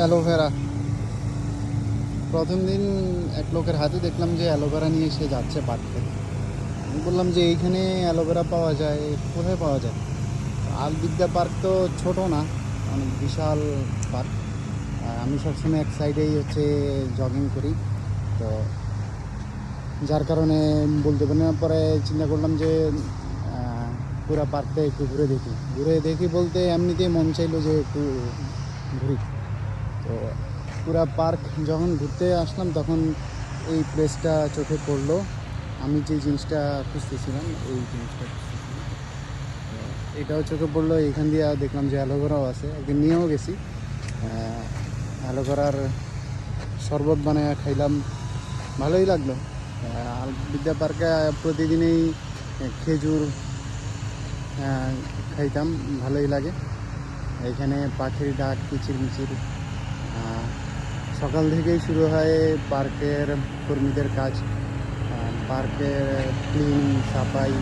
Aloe vera. প্রথম দিন এক লোকের হাতে দেখলাম যে অ্যালোভেরা নিয়ে সে যাচ্ছে পার্কে আমি বললাম যে, এইখানে অ্যালোভেরা পাওয়া যায়, কোথায় পাওয়া যায়? আলবিদ্যা পার্ক তো ছোট না অনেক বিশাল পার্ক। আমি সবসময় এক সাইডেই হচ্ছে জগিং করি। তো যার কারণে বলতে পারি না, পরে চিন্তা করলাম যে পুরা পার্কটা একটু ঘুরে দেখি। ঘুরে দেখি বলতে এমনিতেই মন চাইলো যে একটু ঘুরি। পুরা পার্ক যখন ঘুরতে আসলাম, তখন এই প্লেসটা চোখে পড়ল। আমি যে জিনিসটা খুঁজতেছিলাম, এই জিনিসটা এটাও চোখে পড়ল। এখান দিয়ে দেখলাম যে অ্যালোভেরাও আছে। একদিন নিয়েও গেছি। অ্যালোভেরার শরবত বানায় খাইলাম। ভালোই লাগল। বিদ্যা পার্কে প্রতিদিনই খেজুর খাইতাম। ভালোই লাগে। এখানে পাখির ডাক কিচির মিচির সকাল থেকেই শুরু হয় পার্কের কর্মীদের কাজ পার্কের ক্লিন, সাফাই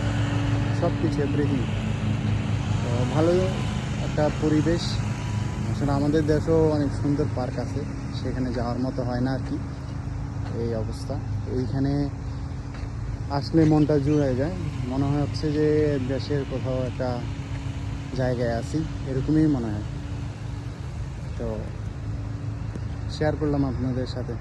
সব কিছু এভরিথিং তো ভালো একটা পরিবেশ। আসলে আমাদের দেশেও অনেক সুন্দর পার্ক আছে, সেখানে যাওয়ার মতো হয় না আর কি। এই অবস্থা। এইখানে আসলে মনটা জুড়ে যায়। মনে হয় হচ্ছে যে দেশের কোথাও একটা জায়গায় আছি, এরকমই মনে হয়। তো শেয়ার করলাম আপনাদের সাথে।